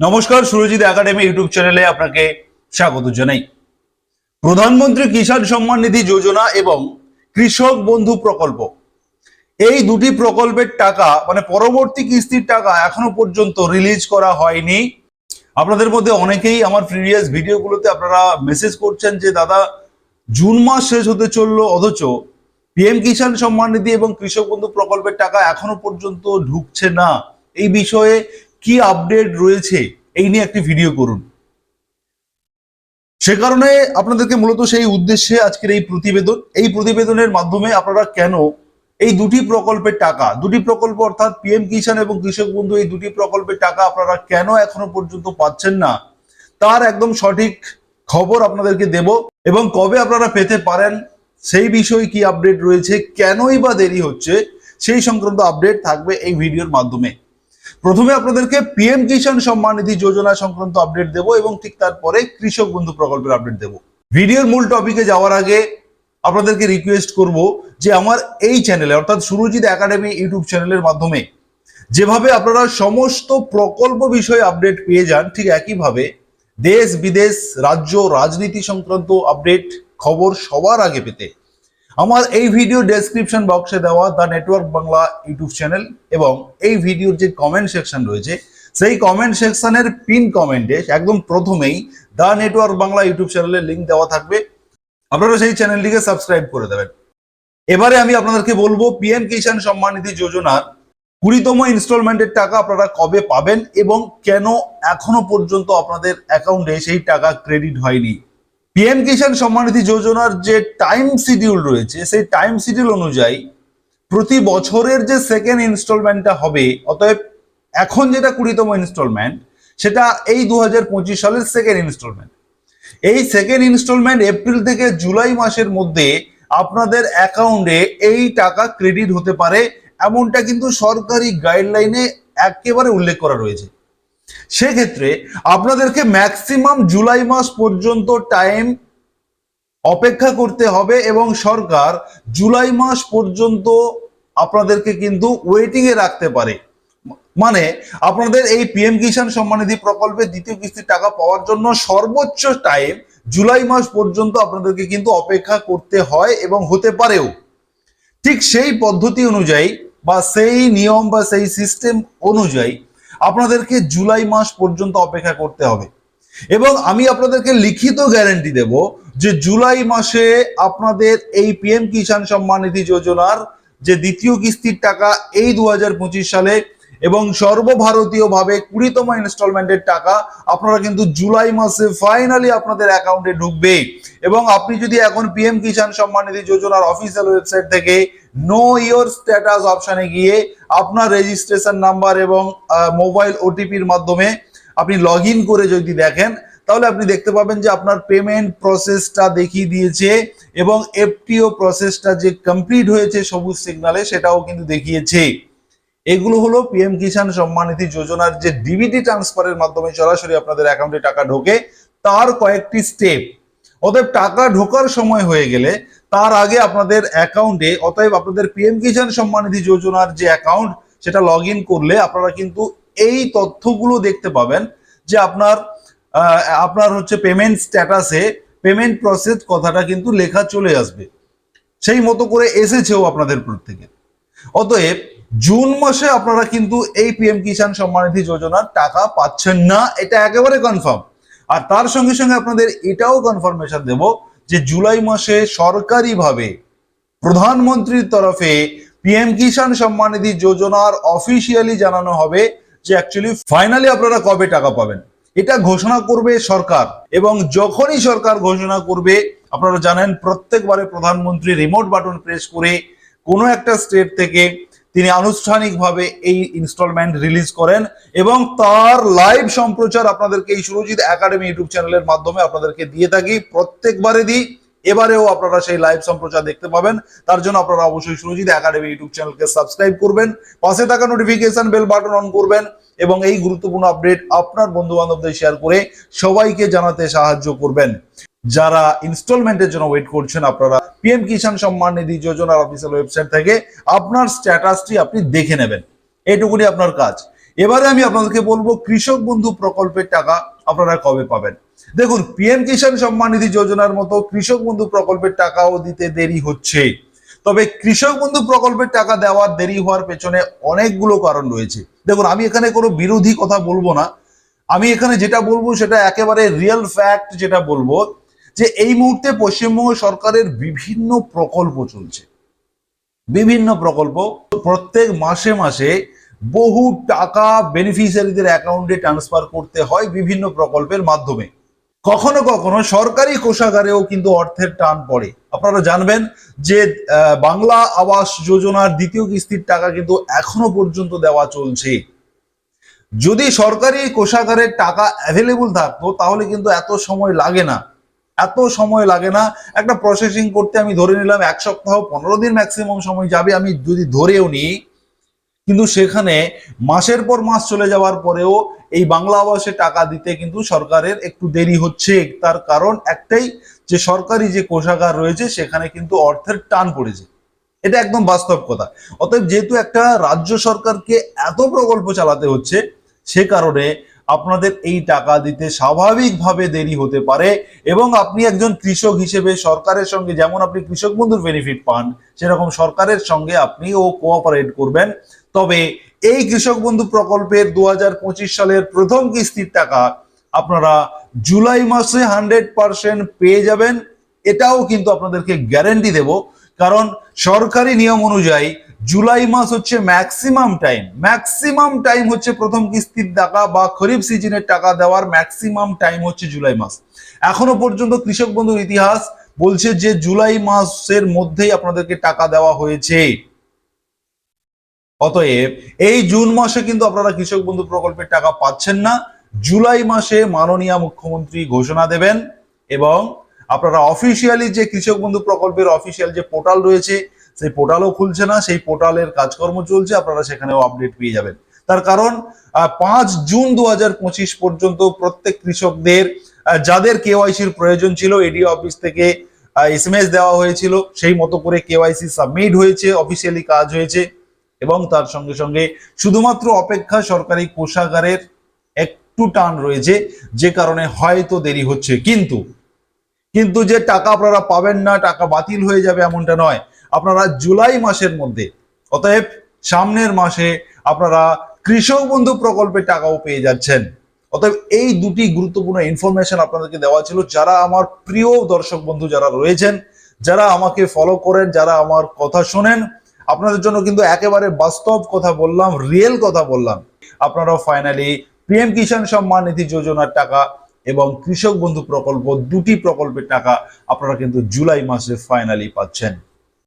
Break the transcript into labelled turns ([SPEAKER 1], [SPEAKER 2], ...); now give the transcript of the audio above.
[SPEAKER 1] নমস্কার, Surajit academy YouTube চ্যানেলে আপনাকে স্বাগত জানাই। প্রধানমন্ত্রী কিষাণ সম্মান নিধি যোজনা এবং কৃষক বন্ধু প্রকল্প। এই দুটি প্রকল্পের টাকা মানে পরবর্তী কিস্তির টাকা এখনও পর্যন্ত রিলিজ করা হয়নি। আপনাদের মধ্যে অনেকেই আমার প্রিভিয়াস ভিডিওগুলোতে আপনারা মেসেজ করছেন যে, দাদা, জুন মাস শেষ হতে চলল, অথচ পিএম কিষাণ সম্মান নিধি এবং কৃষক বন্ধু প্রকল্পের টাকা এখনও পর্যন্ত ঢুকছে না। এই বিষয়ে কি আপডেট রয়েছে এই নিয়ে একটি ভিডিও করুন। সে কারণে আপনাদেরকে মূলত সেই উদ্দেশ্যে আজকের এই প্রতিবেদন, এই প্রতিবেদনের মাধ্যমে আপনারা কেন এই দুটি প্রকল্পের টাকা, দুটি প্রকল্প অর্থাৎ পিএম কিষাণ এবং কৃষক বন্ধু এই দুটি প্রকল্পের টাকা আপনারা কেন এখনও পর্যন্ত পাচ্ছেন না, তার একদম সঠিক খবর আপনাদেরকে দেব এবং কবে আপনারা পেতে পারেন সেই বিষয়ে কি আপডেট রয়েছে, কেনই বা দেরি হচ্ছে সেই সংক্রান্ত আপডেট থাকবে এই ভিডিওর মাধ্যমে। প্রথমে আপনাদেরকে পিএম কিষাণ সম্মান নিধি যোজনা সংক্রান্ত আপডেট দেব এবং ঠিক তারপরে কৃষক বন্ধু প্রকল্পের আপডেট দেব। ভিডিওর মূল টপিকে যাওয়ার আগে আপনাদেরকে রিকোয়েস্ট করব যে আমার এই চ্যানেলে অর্থাৎ সুরজিৎ একাডেমি ইউটিউব চ্যানেলের মাধ্যমে, যেভাবে আপনারা সমস্ত প্রকল্প বিষয়ে আপডেট পেয়ে যান, ঠিক একইভাবে দেশ, বিদেশ, রাজ্য, রাজনীতি সংক্রান্ত আপডেট খবর সবার আগে পেতে আমার এই ভিডিও ডেসক্রিপশন বক্সে দেওয়া the network Bangla YouTube channel এবং এই ভিডিওর যে কমেন্ট সেকশন রয়েছে, সেই কমেন্ট সেকশনের পিন কমেন্টে একদম প্রথমেই দ্য নেটওয়ার্ক বাংলা ইউটিউব চ্যানেলের লিঙ্ক দেওয়া থাকবে। আপনারা সেই চ্যানেলটিকে সাবস্ক্রাইব করে দেবেন। এবারে আমি আপনাদেরকে বলব পিএম কিষাণ সম্মান নিধি যোজনার কুড়িতম ইনস্টলমেন্টের টাকা আপনারা কবে পাবেন এবং কেন এখনও পর্যন্ত আপনাদের অ্যাকাউন্টে সেই টাকা ক্রেডিট হয়নি? পিএম কিষাণ সম্মানিধি যোজনার যে টাইম শিডিউল রয়েছে, সেই টাইম শিডিউল অনুযায়ী প্রতি বছরের যে সেকেন্ড ইনস্টলমেন্টটা হবে, অতএব এখন যেটা কুড়িতম ইনস্টলমেন্ট সেটা এই দু হাজার পঁচিশ সালের সেকেন্ড ইনস্টলমেন্ট এই সেকেন্ড ইনস্টলমেন্ট এপ্রিল থেকে জুলাই মাসের মধ্যে আপনাদের অ্যাকাউন্টে এই টাকা ক্রেডিট হতে পারে, এমনটা কিন্তু সরকারি গাইডলাইনে একেবারে উল্লেখ করা রয়েছে। সেক্ষেত্রে আপনাদেরকে ম্যাক্সিমাম জুলাই মাস পর্যন্ত টাইম অপেক্ষা করতে হবে এবং সরকার জুলাই মাস পর্যন্ত আপনাদেরকে কিন্তু ওয়েটিং এ রাখতে পারে। মানে আপনাদের এই পিএম কিষাণ সম্মানিধি প্রকল্পের দ্বিতীয় কিস্তির টাকা পাওয়ার জন্য সর্বোচ্চ টাইম জুলাই মাস পর্যন্ত আপনাদেরকে কিন্তু অপেক্ষা করতে হয় এবং হতে পারেও। ঠিক সেই পদ্ধতি অনুযায়ী বা সেই নিয়ম বা সেই সিস্টেম অনুযায়ী আপনাদেরকে জুলাই মাস পর্যন্ত অপেক্ষা করতে হবে। এবং আমি আপনাদেরকে লিখিত গ্যারেন্টি দেব যে জুলাই মাসে আপনাদের এই পিএম কিষাণ সম্মান নিধি যোজনার যে দ্বিতীয় কিস্তির টাকা এই দু হাজার পঁচিশ সালে এবং সর্বভারতীয়ভাবে কুড়িতম ইনস্টলমেন্টের টাকা আপনারা কিন্তু জুলাই মাসে ফাইনালি আপনাদের অ্যাকাউন্টে ঢুকবে এবং আপনি যদি এখন পিএম কিষাণ সম্মান নিধি যোজনার অফিসিয়াল ওয়েবসাইট থেকে নো ইয়োর স্ট্যাটাস অপশানে গিয়ে আপনার রেজিস্ট্রেশন নাম্বার এবং মোবাইল ওটিপির মাধ্যমে আপনি লগ করে যদি দেখেন, তাহলে আপনি দেখতে পাবেন যে আপনার পেমেন্ট প্রসেসটা দেখিয়ে দিয়েছে এবং এফটিও প্রসেসটা যে কমপ্লিট হয়েছে সবুজ সিগনালে সেটাও কিন্তু দেখিয়েছে। এগুলো হলো পিএম কিষাণ সম্মান নিধি যোজনার যে ডিবিটি ট্রান্সফারের মাধ্যমে সরাসরি আপনাদের অ্যাকাউন্টে টাকা ঢোকে, তার কয়েকটি স্টেপ অতএব টাকা ঢোকার সময় হয়ে গেলে তার আগে আপনাদের অ্যাকাউন্টে অতএব আপনাদের পিএম কিষাণ সম্মান নিধি যোজনার যে অ্যাকাউন্ট সেটা লগ করলে আপনারা কিন্তু এই তথ্যগুলো দেখতে পাবেন যে আপনার আপনার হচ্ছে পেমেন্ট স্ট্যাটাসে পেমেন্ট প্রসেস কথাটা কিন্তু লেখা চলে আসবে। সেই মতো করে এসেছেও আপনাদের প্রত্যেকে অতএব জুন মাসে আপনারা কিন্তু এই পিএম কিষাণ সম্মানিধি যোজনার টাকা পাচ্ছেন না, এটা একেবারে কনফার্ম আর তার সঙ্গে সঙ্গে আপনাদের এটাও কনফার্মেশন দেব যে জুলাই মাসে সরকারিভাবে প্রধানমন্ত্রীর তরফে পিএম কিষাণ সম্মানিধি যোজনার অফিসিয়ালি জানানো হবে যে অ্যাকচুয়ালি ফাইনালি আপনারা কবে টাকা পাবেন। এটা ঘোষণা করবে সরকার এবং যখনই সরকার ঘোষণা করবে, আপনারা জানেন প্রত্যেকবারে প্রধানমন্ত্রী রিমোট বাটন প্রেস করে কোনো একটা স্টেট থেকে তিনি আনুষ্ঠানিকভাবে এই ইনস্টলমেন্ট রিলিজ করেন এবং তার লাইভ সম্প্রচার আপনাদেরকে এই সুরজিৎ একাডেমি ইউটিউব চ্যানেলের মাধ্যমে আপনাদেরকে দিয়ে থাকি। প্রত্যেকবারে দিই এবারেও আপনারা সেই লাইভ সম্প্রচার দেখতে পাবেন। তার জন্য আপনারা অবশ্যই সুরজিৎ একাডেমি ইউটিউব চ্যানেলকে সাবস্ক্রাইব করবেন। পাশে থাকা নোটিফিকেশন বেল বাটন অন করবেন এবং এই গুরুত্বপূর্ণ আপডেট আপনার বন্ধু বান্ধবদের শেয়ার করে সবাইকে জানাতে সাহায্য করবেন। যারা ইনস্টলমেন্টের জন্য ওয়েট করছেন, আপনারা পিএম কিষাণ সম্মান নিধি যোজনার অফিসিয়াল ওয়েবসাইট থেকে আপনার স্ট্যাটাসটি আপনি দেখে নেবেন। এইটুকুনি আপনার কাজ। এবারে আমি আপনাদেরকে বলব, কৃষক বন্ধু প্রকল্পের টাকা আপনারা কবে পাবেন? দেখুন পিএম কিষাণ সম্মান নিধি যোজনার মতো কৃষক বন্ধু প্রকল্পের টাকাও দিতে দেরি হচ্ছে। তবে কৃষক বন্ধু প্রকল্পের টাকা দেওয়ার দেরি হওয়ার পেছনে অনেকগুলো কারণ রয়েছে। দেখুন, আমি এখানে কোনো বিরোধী কথা বলব না। আমি এখানে যেটা বলব, সেটা একেবারে রিয়েল ফ্যাক্ট যেটা বলব যে এই মুহূর্তে পশ্চিমবঙ্গ সরকারের বিভিন্ন প্রকল্প চলছে। বিভিন্ন প্রকল্প। প্রত্যেক মাসে মাসে বহু টাকা বেনিফিশিয়ারিদের অ্যাকাউন্টে ট্রান্সফার করতে হয় বিভিন্ন প্রকল্পের মাধ্যমে। কখনো কখনো সরকারি কোষাগারেও কিন্তু অর্থের টান পড়ে। আপনারা জানবেন যে বাংলা আবাস যোজনার দ্বিতীয় কিস্তির টাকা কিন্তু এখনও পর্যন্ত দেওয়া চলছে। যদি সরকারি কোষাগারের টাকা অ্যাভেলেবল থাকতো, তাহলে কিন্তু এত সময় লাগে না। এত সময় লাগে না। একটা প্রসেসিং করতে আমি ধরে নিলাম এক সপ্তাহ পনেরো দিন ম্যাক্সিমাম সময় যাবে, আমি যদি ধরেও নিই। কিন্তু সেখানে মাসের পর মাস চলে যাওয়ার পরেও এই বাংলা আবাসে টাকা দিতে কিন্তু সরকারের একটু দেরি হচ্ছে। তার কারণ একটাই, যে সরকারি যে কোষাগার রয়েছে, সেখানে কিন্তু অর্থের টান পড়েছে। এটা একদম বাস্তব কথা। অতএব যেহেতু একটা রাজ্য সরকারকে এত প্রকল্প চালাতে হচ্ছে, সে কারণে আপনাদের এই টাকা দিতে স্বাভাবিকভাবে দেরি হতে পারে এবং আপনি একজন কৃষক হিসেবে সরকারের সঙ্গে, যেমন আপনি কৃষক বন্ধুর বেনিফিট পান, সেরকম সরকারের সঙ্গে আপনিও কোঅপারেট করবেন। তবে এই কৃষক বন্ধু প্রকল্পের দু হাজার পঁচিশ সালের প্রথম কিস্তির টাকা আপনারা জুলাই মাসে হান্ড্রেড পার্সেন্ট পেয়ে যাবেন। এটাও কিন্তু আপনাদেরকে গ্যারেন্টি দেব। কারণ সরকারি নিয়ম অনুযায়ী জুলাই মাস হচ্ছে ম্যাক্সিমাম টাইম ম্যাক্সিমাম টাইম হচ্ছে প্রথম কিস্তির টাকা বা খরিফ সিজনের টাকা দেওয়ার ম্যাক্সিমাম টাইম হচ্ছে জুলাই মাস। এখনও পর্যন্ত কৃষক বন্ধুর ইতিহাস বলছে যে জুলাই মাসের মধ্যেই আপনাদেরকে টাকা দেওয়া হয়েছে। অতএব এই জুন মাসে কিন্তু আপনারা কৃষক বন্ধু প্রকল্পের টাকা পাচ্ছেন না। জুলাই মাসে মাননীয় মুখ্যমন্ত্রী ঘোষণা দেবেন এবং আপনারা অফিসিয়ালি যে কৃষক বন্ধু প্রকল্পের অফিসিয়াল যে পোর্টাল রয়েছে সেই পোর্টালও খুলছে না, সেই পোর্টালের কাজকর্ম চলছে, আপনারা সেখানেও আপডেট পেয়ে যাবেন। তার কারণ পাঁচ জুন দু হাজার পঁচিশ পর্যন্ত প্রত্যেক কৃষকদের যাদের কেওয়াইসির প্রয়োজন ছিল এডি অফিস থেকে এস এম এস দেওয়া হয়েছিল, সেই মতো করে কেওয়াইসি সাবমিট হয়েছে অফিসিয়ালি কাজ হয়েছে এবং তার সঙ্গে সঙ্গে শুধুমাত্র অপেক্ষা সরকারি কোষাগারের একটু টান রয়েছে, যে কারণে হয়তো দেরি হচ্ছে। কিন্তু কিন্তু যে টাকা আপনারা পাবেন না, টাকা বাতিল হয়ে যাবে এমনটা নয়। আপনারা জুলাই মাসের মধ্যে, অতএব সামনের মাসে আপনারা কৃষক বন্ধু প্রকল্পের টাকাও পেয়ে যাচ্ছেন। অতএব এই দুটি গুরুত্বপূর্ণ ইনফরমেশন আপনাদেরকে দেওয়া ছিল। যারা আমার প্রিয় দর্শক বন্ধু যারা রয়েছেন, যারা আমাকে ফলো করেন, যারা আমার কথা শোনেন, আপনাদের জন্য কিন্তু একেবারে বাস্তব কথা বললাম রিয়েল কথা বললাম। আপনারাও ফাইনালি পিএম কিষাণ সম্মান নিধি যোজনার টাকা এবং কৃষক বন্ধু প্রকল্প দুটি প্রকল্পের টাকা আপনারা কিন্তু জুলাই মাসে ফাইনালি পাচ্ছেন।